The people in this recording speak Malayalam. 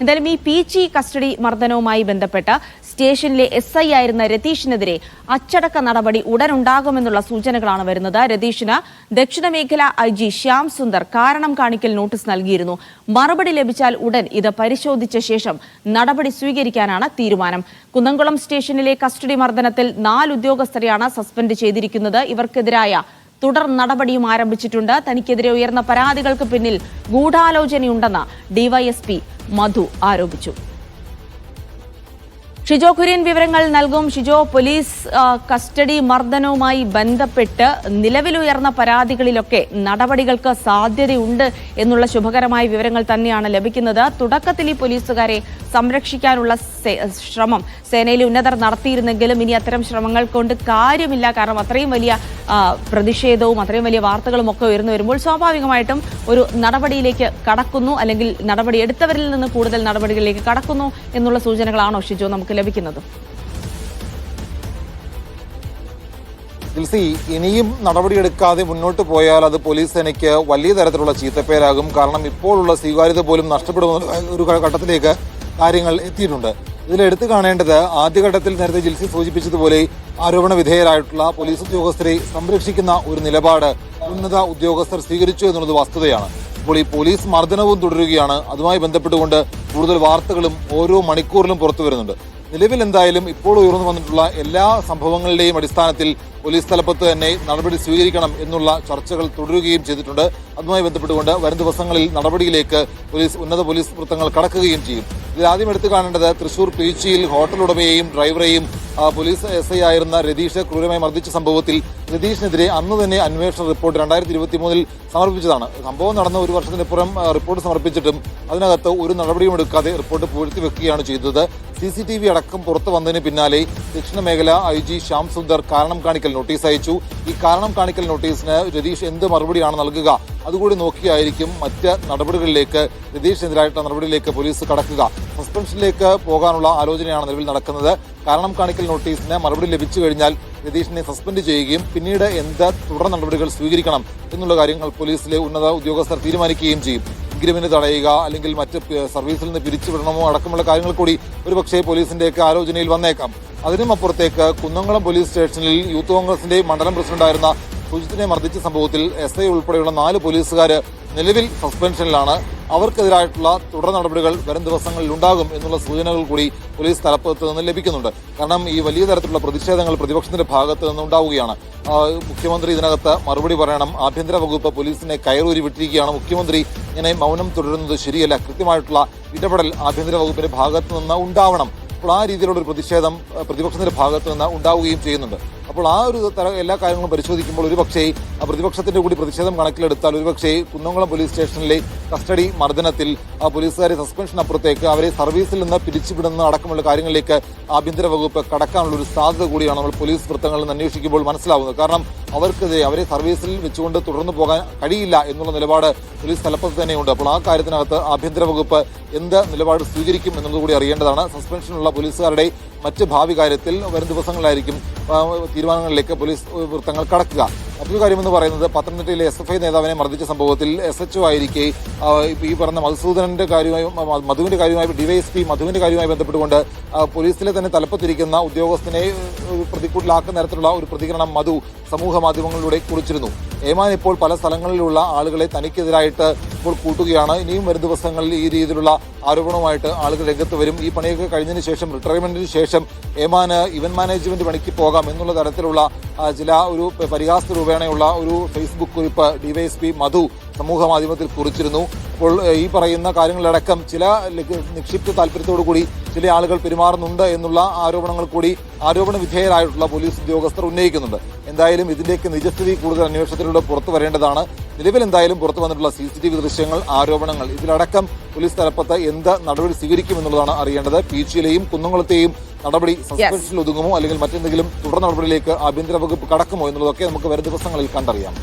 എന്തായാലും ഈ പി ജി കസ്റ്റഡി മർദ്ദനവുമായി ബന്ധപ്പെട്ട സ്റ്റേഷനിലെ എസ് ഐ ആയിരുന്ന രതീഷിനെതിരെ അച്ചടക്ക നടപടി ഉടനുണ്ടാകുമെന്നുള്ള സൂചനകളാണ് വരുന്നത്. രതീഷിന് ദക്ഷിണ മേഖല ഐ ജി ശ്യാം സുന്ദർ കാരണം കാണിക്കൽ നോട്ടീസ് നൽകിയിരുന്നു. മറുപടി ലഭിച്ചാൽ ഉടൻ ഇത് പരിശോധിച്ച ശേഷം നടപടി സ്വീകരിക്കാനാണ് തീരുമാനം. കുന്നംകുളം സ്റ്റേഷനിലെ കസ്റ്റഡി മർദ്ദനത്തിൽ നാല് ഉദ്യോഗസ്ഥരെയാണ് സസ്പെൻഡ് ചെയ്തിരിക്കുന്നത്. ഇവർക്കെതിരായ തുടർ നടപടിയും ആരംഭിച്ചിട്ടുണ്ട്. തനിക്കെതിരെ ഉയർന്ന പരാതികൾക്ക് പിന്നിൽ ഗൂഢാലോചനയുണ്ടെന്ന് ഡിവൈഎസ്പി മധു ആരോപിച്ചു. ഷിജോ കുര്യൻ വിവരങ്ങൾ നൽകും. ഷിജോ പോലീസ് കസ്റ്റഡി മർദ്ദനവുമായി ബന്ധപ്പെട്ട് നിലവിലുയർന്ന പരാതികളിലൊക്കെ നടപടികൾക്ക് സാധ്യതയുണ്ട് എന്നുള്ള ശുഭകരമായ വിവരങ്ങൾ തന്നെയാണ് ലഭിക്കുന്നത്. തുടക്കത്തിൽ ഈ പോലീസുകാരെ സംരക്ഷിക്കാനുള്ള ശ്രമം സേനയിൽ ഉന്നതർ നടത്തിയിരുന്നെങ്കിലും ഇനി അത്തരം ശ്രമങ്ങൾ കൊണ്ട് കാര്യമില്ല. കാരണം അത്രയും വലിയ പ്രതിഷേധവും അത്രയും വലിയ വാർത്തകളും ഒക്കെ ഉയർന്നു വരുമ്പോൾ സ്വാഭാവികമായിട്ടും ഒരു നടപടിയിലേക്ക് കടക്കുന്നു. അല്ലെങ്കിൽ നടപടി എടുത്തവരിൽ നിന്ന് കൂടുതൽ നടപടികളിലേക്ക് കടക്കുന്നു എന്നുള്ള സൂചനകളാണോ ഷിജോ നമുക്ക് ലഭിക്കുന്നത്? ജിൽസി ഇനിയും നടപടിയെടുക്കാതെ മുന്നോട്ട് പോയാൽ അത് പോലീസ് സേനയ്ക്ക് വലിയ തരത്തിലുള്ള ചീത്തപ്പേരാകും. കാരണം ഇപ്പോഴുള്ള സ്വീകാര്യത പോലും നഷ്ടപ്പെടുന്ന ഒരു ഘട്ടത്തിലേക്ക് കാര്യങ്ങൾ എത്തിയിട്ടുണ്ട്. ഇതിൽ എടുത്തു കാണേണ്ടത് ആദ്യഘട്ടത്തിൽ നേരത്തെ ജിൽസി സൂചിപ്പിച്ചതുപോലെ ആരോപണ വിധേയരായിട്ടുള്ള പോലീസ് ഉദ്യോഗസ്ഥരെ സംരക്ഷിക്കുന്ന ഒരു നിലപാട് ഉന്നത ഉദ്യോഗസ്ഥർ സ്വീകരിച്ചു എന്നുള്ളത് വസ്തുതയാണ്. ഇപ്പോൾ ഈ പോലീസ് മർദ്ദനവും തുടരുകയാണ്. അതുമായി ബന്ധപ്പെട്ടുകൊണ്ട് കൂടുതൽ വാർത്തകളും ഓരോ മണിക്കൂറിലും പുറത്തു വരുന്നുണ്ട്. നിലവിൽ എന്തായാലും ഇപ്പോൾ ഉയർന്നു വന്നിട്ടുള്ള എല്ലാ സംഭവങ്ങളുടെയും അടിസ്ഥാനത്തിൽ പോലീസ് തലപ്പത്ത് തന്നെ നടപടി സ്വീകരിക്കണം എന്നുള്ള ചർച്ചകൾ തുടരുകയും ചെയ്തിട്ടുണ്ട്. അതുമായി ബന്ധപ്പെട്ടുകൊണ്ട് വരും ദിവസങ്ങളിൽ നടപടിയിലേക്ക് പോലീസ് ഉന്നത പോലീസ് വൃത്തങ്ങൾ കടക്കുകയും ചെയ്യും. ഇതിൽ ആദ്യം എടുത്തു കാണേണ്ടത് തൃശൂർ പീച്ചിയിൽ ഹോട്ടൽ ഉടമയെയും ഡ്രൈവറെയും പോലീസ് എസ് ഐ ആയിരുന്ന രതീഷ് ക്രൂരമായി മർദ്ദിച്ച സംഭവത്തിൽ രതീഷിനെതിരെ അന്ന് തന്നെ അന്വേഷണ റിപ്പോർട്ട് രണ്ടായിരത്തി ഇരുപത്തി മൂന്നിൽ സമർപ്പിച്ചതാണ്. സംഭവം നടന്ന ഒരു വർഷത്തിനപ്പുറം റിപ്പോർട്ട് സമർപ്പിച്ചിട്ടും അതിനകത്ത് ഒരു നടപടിയും എടുക്കാതെ റിപ്പോർട്ട് പൂഴ്ത്തി വെക്കുകയാണ് ചെയ്തത്. സി സി ടി വി അടക്കം പുറത്തു വന്നതിന് പിന്നാലെ ദക്ഷിണ മേഖല ഐ ജി ശ്യാം സുന്ദർ കാരണം കാണിക്കൽ നോട്ടീസ് അയച്ചു. ഈ കാരണം കാണിക്കൽ നോട്ടീസിന് രതീഷ് എന്ത് മറുപടിയാണ് നൽകുക? അതുകൂടി നോക്കിയായിരിക്കും മറ്റ് നടപടികളിലേക്ക് രതീഷിനെതിരായിട്ടുള്ള നടപടിയിലേക്ക് പോലീസ് കടക്കുക. സസ്പെൻഷനിലേക്ക് പോകാനുള്ള ആലോചനയാണ് നിലവിൽ നടക്കുന്നത്. കാരണം കാണിക്കൽ നോട്ടീസിന് മറുപടി ലഭിച്ചു കഴിഞ്ഞാൽ രതീഷിനെ സസ്പെൻഡ് ചെയ്യുകയും പിന്നീട് എന്ത് തുടർ നടപടികൾ സ്വീകരിക്കണം എന്നുള്ള കാര്യങ്ങൾ പോലീസിലെ ഉന്നത ഉദ്യോഗസ്ഥർ തീരുമാനിക്കുകയും ചെയ്യും. ഇൻക്രിമെന്റ് തടയുക അല്ലെങ്കിൽ മറ്റ് സർവീസിൽ നിന്ന് പിരിച്ചുവിടണമോ അടക്കമുള്ള കാര്യങ്ങൾ കൂടി ഒരുപക്ഷേ പോലീസിന്റെയൊക്കെ ആലോചനയിൽ വന്നേക്കാം. അതിനും അപ്പുറത്തേക്ക് കുന്നംകുളം പോലീസ് സ്റ്റേഷനിൽ യൂത്ത് കോൺഗ്രസിന്റെ മണ്ഡലം പ്രസിഡന്റായിരുന്ന സുജിത്തിനെ മർദ്ദിച്ച സംഭവത്തിൽ എസ് ഐ ഉൾപ്പെടെയുള്ള നാല് പോലീസുകാർ നിലവിൽ സസ്പെൻഷനിലാണ്. അവർക്കെതിരായിട്ടുള്ള തുടർ നടപടികൾ വരും ദിവസങ്ങളിൽ ഉണ്ടാകും എന്നുള്ള സൂചനകൾ കൂടി പോലീസ് തലപ്പത്ത് നിന്ന് ലഭിക്കുന്നുണ്ട്. കാരണം ഈ വലിയ തരത്തിലുള്ള പ്രതിഷേധങ്ങൾ പ്രതിപക്ഷത്തിന്റെ ഭാഗത്ത് നിന്ന് ഉണ്ടാവുകയാണ്. മുഖ്യമന്ത്രി ഇതിനകത്ത് മറുപടി പറയണം. ആഭ്യന്തര വകുപ്പ് പോലീസിനെ കയറൂരി വിട്ടിരിക്കുകയാണ് മുഖ്യമന്ത്രി. ഇങ്ങനെ മൗനം തുടരുന്നത് ശരിയല്ല. കൃത്യമായിട്ടുള്ള ഇടപെടൽ ആഭ്യന്തര വകുപ്പിന്റെ ഭാഗത്തു നിന്ന് ഉണ്ടാവണം. അപ്പോൾ ആ രീതിയിലുള്ള ഒരു പ്രതിഷേധം പ്രതിപക്ഷത്തിന്റെ ഭാഗത്ത് നിന്ന് ഉണ്ടാവുകയും ചെയ്യുന്നുണ്ട്. അപ്പോൾ ആ ഒരു തരം എല്ലാ കാര്യങ്ങളും പരിശോധിക്കുമ്പോൾ ഒരുപക്ഷേ ആ പ്രതിപക്ഷത്തിന്റെ കൂടി പ്രതിഷേധം കണക്കിലെടുത്താൽ ഒരുപക്ഷേ കുന്നംകുളം പോലീസ് സ്റ്റേഷനിലെ കസ്റ്റഡി മർദ്ദനത്തിൽ ആ പോലീസുകാരെ സസ്പെൻഷൻ അപ്പുറത്തേക്ക് അവരെ സർവീസിൽ നിന്ന് പിരിച്ചുവിടുന്ന അടക്കമുള്ള കാര്യങ്ങളിലേക്ക് ആഭ്യന്തര വകുപ്പ് കടക്കാനുള്ള ഒരു സാധ്യത കൂടിയാണ് നമ്മൾ പോലീസ് വൃത്തങ്ങളിൽ നിന്ന് അന്വേഷിക്കുമ്പോൾ മനസ്സിലാവുന്നത്. കാരണം അവർക്കെതിരെ അവരെ സർവീസിൽ വെച്ചുകൊണ്ട് തുടർന്നു പോകാൻ കഴിയില്ല എന്നുള്ള നിലപാട് പോലീസ് തലപ്പത്ത് തന്നെയുണ്ട്. അപ്പോൾ ആ കാര്യത്തിനകത്ത് ആഭ്യന്തര വകുപ്പ് എന്ത് നിലപാട് സ്വീകരിക്കും എന്നതുകൂടി കൂടി അറിയേണ്ടതാണ്. സസ്പെൻഷനുള്ള പോലീസുകാരുടെ മറ്റ് ഭാവി കാര്യത്തിൽ വരും ദിവസങ്ങളിലായിരിക്കും തീരുമാനങ്ങളിലേക്ക് പോലീസ് വൃത്തങ്ങൾ കടക്കുക. മറ്റൊരു കാര്യമെന്ന് പറയുന്നത് പത്തനംതിട്ടയിലെ എസ് എഫ് ഐ നേതാവിനെ മർദ്ദിച്ച സംഭവത്തിൽ എസ് എച്ച് ഒ ആയിരിക്കെ ഈ പറഞ്ഞ മധുസൂദനന്റെ കാര്യമായി മധുവിന്റെ കാര്യമായി ഡിവൈഎസ്പി മധുവിന്റെ കാര്യമായി ബന്ധപ്പെട്ടുകൊണ്ട് പോലീസിലെ തന്നെ തലപ്പത്തിരിക്കുന്ന ഉദ്യോഗസ്ഥനെ പ്രതിക്കൂട്ടിലാക്കുന്ന തരത്തിലുള്ള ഒരു പ്രതികരണം മധു സമൂഹ മാധ്യമങ്ങളിലൂടെ കുറിച്ചിരുന്നു. ഏമാൻ ഇപ്പോൾ പല സ്ഥലങ്ങളിലുള്ള ആളുകളെ തനിക്കെതിരായിട്ട് ഇപ്പോൾ കൂട്ടുകയാണ്. ഇനിയും വരും ദിവസങ്ങളിൽ ഈ രീതിയിലുള്ള ആരോപണവുമായിട്ട് ആളുകൾ രംഗത്ത് വരും. ഈ പണിയൊക്കെ കഴിഞ്ഞതിന് ശേഷം റിട്ടയർമെന്റിന് ശേഷം ഏമാന് ഇവന്റ് മാനേജ്മെന്റ് പണിക്ക് പോകാം എന്നുള്ള തരത്തിലുള്ള ചില ഒരു പരിഹാസ രൂപേണയുള്ള ഒരു ഫേസ്ബുക്ക് കുറിപ്പ് ഡിവൈഎസ്പി മധു സമൂഹ മാധ്യമത്തിൽ കുറിച്ചിരുന്നു. അപ്പോൾ ഈ പറയുന്ന കാര്യങ്ങളടക്കം ചില നിക്ഷിപ്ത താല്പര്യത്തോടു കൂടി ചില ആളുകൾ പെരുമാറുന്നുണ്ട് എന്നുള്ള ആരോപണങ്ങൾ കൂടി ആരോപണ വിധേയരായിട്ടുള്ള പോലീസ് ഉദ്യോഗസ്ഥർ ഉന്നയിക്കുന്നുണ്ട്. എന്തായാലും ഇതിന്റെയൊക്കെ നിജസ്ഥിതി കൂടുതൽ അന്വേഷണത്തിലൂടെ പുറത്തു വരേണ്ടതാണ്. നിലവിൽ എന്തായാലും പുറത്തു വന്നിട്ടുള്ള സി സി ടി വി ദൃശ്യങ്ങൾ ആരോപണങ്ങൾ ഇതിലടക്കം പോലീസ് തലപ്പത്ത് എന്ത് നടപടി സ്വീകരിക്കും എന്നുള്ളതാണ് അറിയേണ്ടത്. പീച്ചിയിലെയും കുന്നംകുളത്തെയും നടപടി സസ്പെൻഷനിൽ ഒതുങ്ങുമോ അല്ലെങ്കിൽ മറ്റെന്തെങ്കിലും തുടർ നടപടിയിലേക്ക് ആഭ്യന്തര വകുപ്പ് കടക്കുമോ എന്നുള്ളതൊക്കെ നമുക്ക് വരും ദിവസങ്ങളിൽ കണ്ടറിയാം.